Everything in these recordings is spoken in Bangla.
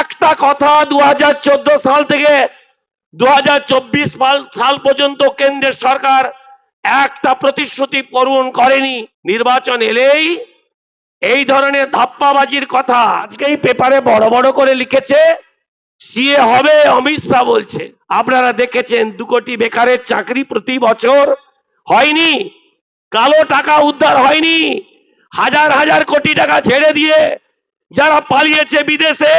একটা কথা দু সাল থেকে দু সাল পর্যন্ত কেন্দ্রের সরকার একটা প্রতিশ্রুতি পূরণ করেনি। নির্বাচন এলেই এই ধরনের ধাপ্পাবাজির কথা আজকেই পেপারে বড় বড় করে লিখেছে। সিএ হবে, অমিত শাহ বলছে। আপনারা দেখেছেন দু কোটি বেকারের চাকরি প্রতি বছর হয়নি, কালো টাকা উদ্ধার হয়নি, হাজার হাজার কোটি টাকা ছেড়ে দিয়ে যারা পালিয়েছে বিদেশে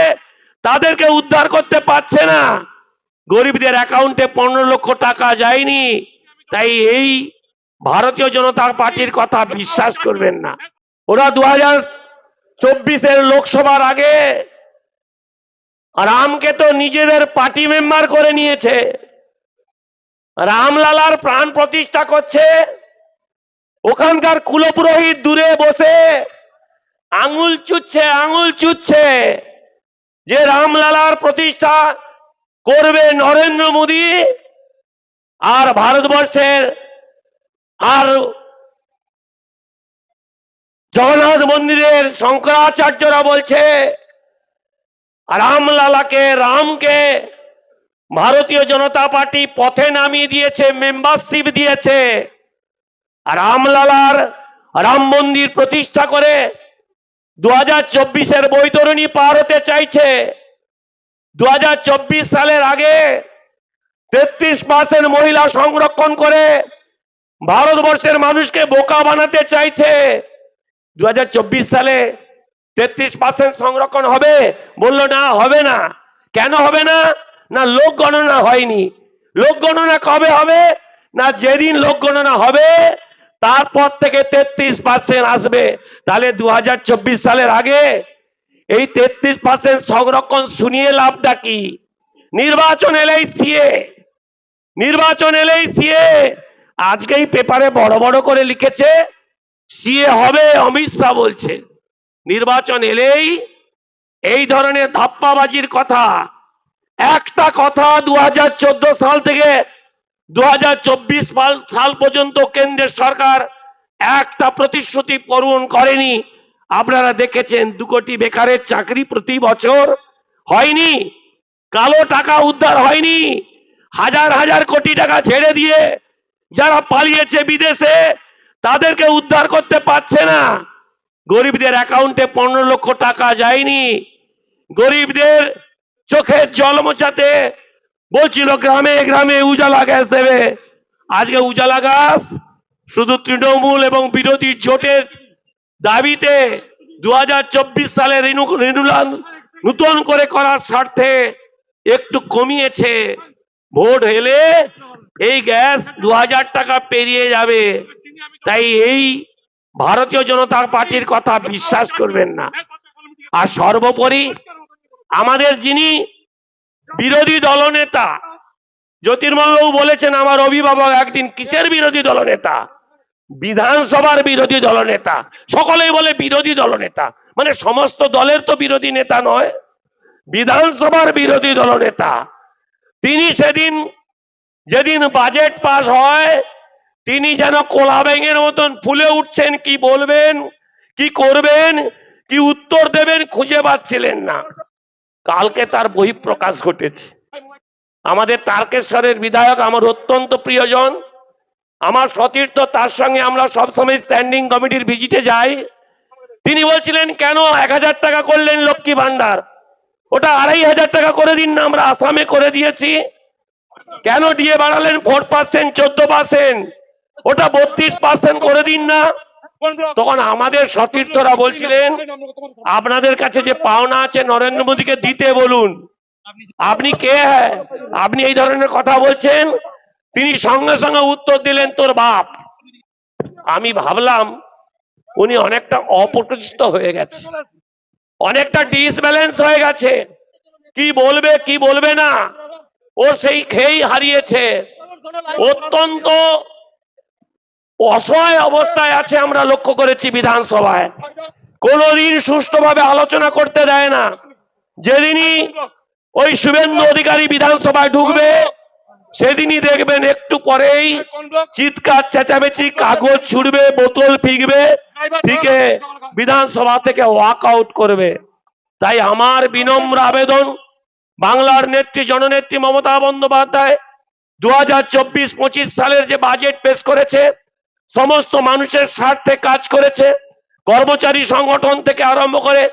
তাদেরকে উদ্ধার করতে পারছে না। গরিবদের অ্যাকাউন্টে পনেরো লক্ষ টাকা যায়নি। তাই এই ভারতীয় জনতা পার্টির কথা বিশ্বাস করবেন না। ওরা দু হাজার চব্বিশের লোকসভার আগে রামকে তো নিজেদের পার্টি মেম্বার করে নিয়েছে। রামলালার প্রাণ প্রতিষ্ঠা করছে। ওখানকার কুলপুরোহিত দূরে বসে আঙুল চুচ্ছে আঙুল চুচ্ছে। যে রামলালার প্রতিষ্ঠা করবে নরেন্দ্র মোদী আর ভারতবর্ষের আর জগন্নাথ মন্দিরের শঙ্করাচার্যরা বলছে, রামলালাকে, রামকে ভারতীয় জনতা পার্টি পথে নামিয়ে দিয়েছে মেম্বারশিপ দিয়েছে। রামলালার রাম মন্দির প্রতিষ্ঠা করে দু হাজার চব্বিশের বৈতরণী পার হতে চাইছে। দু হাজার চব্বিশ সালের আগে তেত্রিশ পার্সেন্ট মহিলা সংরক্ষণ করে ভারতবর্ষের মানুষকে বোকা বানাতে চাইছে। দু হাজার চব্বিশ সালে তেত্রিশ পার্সেন্ট সংরক্ষণ হবে? বলল, না, হবে না। কেন হবে না? না, লোক গণনা হয়নি। লোক গণনা কবে হবে? না, যেদিন লোক গণনা হবে, তারপর থেকে তেত্রিশ পার্সেন্ট আসবে। তাহলে দু হাজার চব্বিশ সালের আগে এই তেত্রিশ পার্সেন্ট সংরক্ষণ শুনিয়ে লাভটা কি? নির্বাচন এলেই সিএ নির্বাচন এলেই সিএ আজকেই পেপারে বড় বড় করে লিখেছে সিএ হবে অমিত শাহ বলছে। নির্বাচন এলেই এই ধরনের ধাপ্পাবাজির কথা, একটা কথা দু হাজার চোদ্দ সাল থেকে দু চব্বিশ সাল পর্যন্ত কেন্দ্রের সরকার একটা প্রতিশ্রুতি পূরণ করেনি। আপনারা দেখেছেন দু কোটি বেকারের চাকরি প্রতি বছর হয়নি। কালো টাকা উদ্ধার হয়নি। হাজার হাজার কোটি টাকা ছেড়ে দিয়ে যারা পালিয়েছে বিদেশে, তাদেরকে উদ্ধার করতে পারছে না। গরিবদের অ্যাকাউন্টে পনেরো লক্ষ টাকা যায়নি। গরিবদের চোখের জল মোছাতে বলছিল, গ্রামে গ্রামে উজালা গ্যাস দেবে। আজকে উজালা গ্যাস শুধু তৃণমূল এবং বিরোধী জোটের দাবিতে দু হাজার চব্বিশ সালে রিনু- রিনুলান নূতন করে করার স্বার্থে একটু কমিয়েছে। ভোট হেলে এই গ্যাস দু হাজার টাকা পেরিয়ে যাবে। তাই এই ভারতীয় জনতা পার্টির কথা বিশ্বাস করবেন না। আর সর্বোপরি আমাদের যিনি বিরোধী দলনেতা, জ্যোতির্ময়বাবু বলেছেন, আমার অভিভাবক একদিন কিসের বিরোধী দলনেতা? বিধানসভার বিরোধী দলনেতা। সকলেই বলে বিরোধী দলনেতা। মানে সমস্ত দলের তো বিরোধী নেতা নয়। বিধানসভার বিরোধী দলনেতা। তিনি সেদিন, যেদিন বাজেট পাস হয়, তিনি যেন কোলা ব্যাঙের মতন ফুলে উঠছেন, কি বলবেন, কি করবেন, কি উত্তর দেবেন খুঁজে পাচ্ছিলেন না। কালকে তার বহিঃপ্রকাশ ঘটেছে। আমাদের তারকেশ্বরের বিধায়ক আমার অত্যন্ত প্রিয়জন। আমার সতীর্থ, তার সঙ্গে আমরা সবসময় স্ট্যান্ডিং কমিটির ভিজিটে যাই। তিনি বলছিলেন, কেন এক হাজার টাকা করলেন লক্ষ্মী ভান্ডার ওটা আড়াই হাজার টাকা করে দিন না, আমরা আসামে করে দিয়েছি। কেন দিয়ে বাড়ালেন? ফোর পার্সেন্ট চোদ্দ পার্সেন্ট ওটা বত্রিশ পার্সেন্ট করে দিন না। তখন আমাদের সতীর্থরা বলছিলেন, আপনাদের কাছে যে পাওনা আছে, নরেন্দ্র মোদীকে দিতে বলুন। আপনি কে হ্যাঁ? আপনি এই ধরনের কথা বলছেন? তিনি সঙ্গে সঙ্গে উত্তর দিলেন, তোর বাপ। আমি ভাবলাম, উনি অনেকটা অপ্রতিষ্ঠিত হয়ে গেছে। অনেকটা ডিসব্যালেন্স হয়ে গেছে। কি বলবে কি বলবে না? ও সেই খেয়েই হারিয়েছে। অত্যন্ত অসহায় অবস্থায় আছে আমরা লক্ষ্য করেছি বিধানসভায়। কোনোদিন সুষ্ঠুভাবে আলোচনা করতে দেয় না। যেদিনই ওই শুভেন্দু অধিকারী বিধানসভায় ঢুকবে সেদিনই দেখবেন একটু পরেই চিৎকার চেঁচামেচি কাগজ ছুড়বে বোতল ফিকবে ফিকে বিধানসভা থেকে ওয়াক আউট করবে। তাই আমার বিনম্র আবেদন বাংলার নেত্রী জননেত্রী মমতা বন্দ্যোপাধ্যায় দু হাজার চব্বিশ পঁচিশ সালের যে বাজেট পেশ করেছে সমস্ত মানুষের স্বার্থে কাজ করেছে কর্মচারী সংগঠন থেকে আরম্ভ করে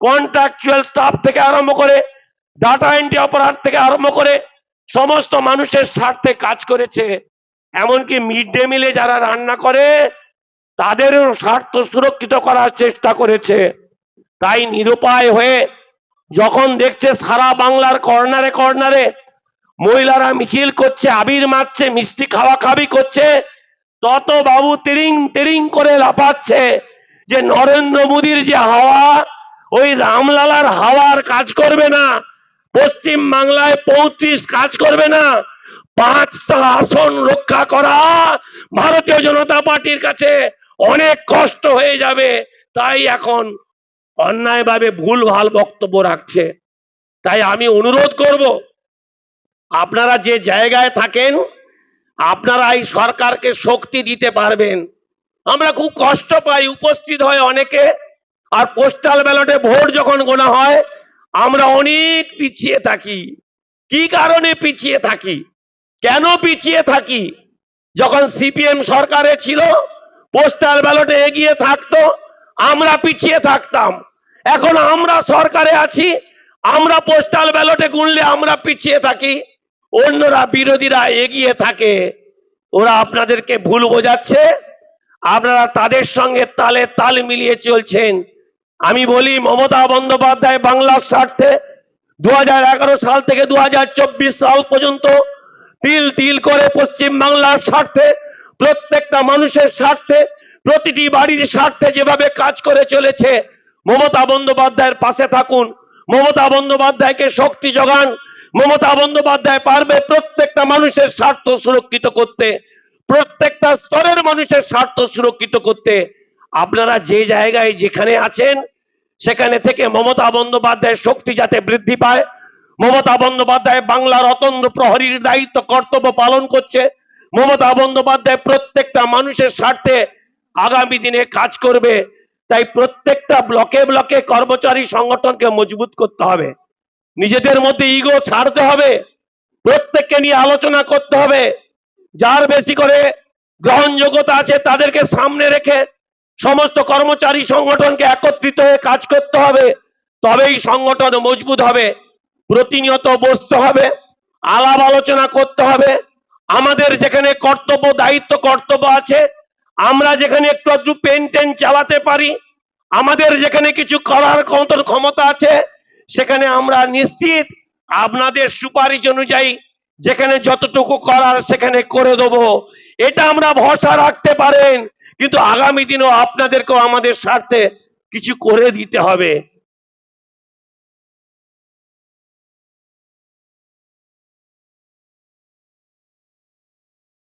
কন্ট্রাকচুয়াল স্টাফ থেকে আরম্ভ করে ডাটা এন্ট্রি অপারেটর থেকে আরম্ভ করে সমস্ত মানুষের স্বার্থে কাজ করেছে, এমনকি মিড ডে মিলে যারা রান্না করে, তাদেরও স্বার্থ সুরক্ষিত করার চেষ্টা করেছে। তাই নিরুপায় হয়ে যখন দেখছে সারা বাংলার কর্নারে কর্নারে মহিলারা মিছিল করছে, আবির মারছে, মিষ্টি খাওয়া খাবি করছে, তত বাবু তিরিং তিরিং করে লাফাচ্ছে যে নরেন্দ্র মোদীর যে হাওয়া, ওই রামলালার হাওয়ার কাজ করবে না। পশ্চিম বাংলায় পঁয়ত্রিশ কাজ করবে না। পাঁচটা আসন রক্ষা করা ভারতীয় জনতা পার্টির কাছে অনেক কষ্ট হয়ে যাবে। তাই এখন অন্যায়ভাবে ভুল ভালো বক্তব্য রাখছে। তাই আমি অনুরোধ করব, আপনারা যে জায়গায় থাকেন, আপনারা এই সরকারকে শক্তি দিতে পারবেন। আমরা খুব কষ্ট পাই, উপস্থিত হয় অনেকে, আর পোস্টাল ব্যালটে ভোট যখন গোনা হয় আমরা অনেক পিছিয়ে থাকি। কি কারণে পিছিয়ে থাকি? কেন পিছিয়ে থাকি? যখন সিপিএম সরকারে ছিল, পোস্টাল ব্যালটে এগিয়ে থাকতো, আমরা পিছিয়ে থাকতাম। এখন আমরা সরকারে আছি, আমরা পোস্টাল ব্যালটে গুনলে আমরা পিছিয়ে থাকি। অন্যরা, বিরোধীরা এগিয়ে থাকে। ওরা আপনাদেরকে ভুল বোঝাচ্ছে। আপনারা তাদের সঙ্গে তালে তাল মিলিয়ে চলছেন। আমি বলি মমতা বন্দ্যোপাধ্যায় বাংলার স্বার্থে দু হাজার এগারো সাল থেকে দু হাজার চব্বিশ সাল পর্যন্ত তিল তিল করে পশ্চিম বাংলার স্বার্থে, প্রত্যেকটা মানুষের স্বার্থে, প্রতিটি বাড়ির স্বার্থে যেভাবে কাজ করে চলেছে, মমতা বন্দ্যোপাধ্যায়ের পাশে থাকুন। মমতা বন্দ্যোপাধ্যায়কে শক্তি যোগান। মমতা বন্দ্যোপাধ্যায় পারবে প্রত্যেকটা মানুষের স্বার্থ সুরক্ষিত করতে। প্রত্যেকটা স্তরের মানুষের স্বার্থ সুরক্ষিত করতে। আপনারা যে জায়গায় যেখানে আছেন, সেখানে থেকে মমতা বন্দ্যোপাধ্যায়ের শক্তি যাতে বৃদ্ধি পায়। মমতা বন্দ্যোপাধ্যায় বাংলার অতন্ত্র প্রহরীর দায়িত্ব, কর্তব্য পালন করছে। মমতা বন্দ্যোপাধ্যায় প্রত্যেকটা মানুষের স্বার্থে আগামী দিনে কাজ করবে। তাই প্রত্যেকটা ব্লকে ব্লকে কর্মচারী সংগঠনকে মজবুত করতে হবে। নিজেদের মধ্যে ইগো ছাড়তে হবে। প্রত্যেককে নিয়ে আলোচনা করতে হবে। যার বেশি করে গ্রহণযোগ্যতা আছে, তাদেরকে সামনে রেখে সমস্ত কর্মচারী সংগঠনকে একত্রিত হয়ে কাজ করতে হবে, তবেই সংগঠন মজবুত হবে, প্রতিনিয়ত বসতে হবে, আলাপ আলোচনা করতে হবে। আমাদের যেখানে কর্তব্য, দায়িত্ব, কর্তব্য আছে, আমরা যেখানে একটু একটু পেন টেন চালাতে পারি, আমাদের যেখানে কিছু করার ক্ষমতা আছে, সেখানে আমরা নিশ্চিত আপনাদের সুপারিশ অনুযায়ী যেখানে যতটুকু করার সেখানে করে দেবো। এটা আমরা ভরসা রাখতে পারেন। কিন্তু আগামী দিনেও আপনাদেরকেও আমাদের স্বার্থে কিছু করে দিতে হবে।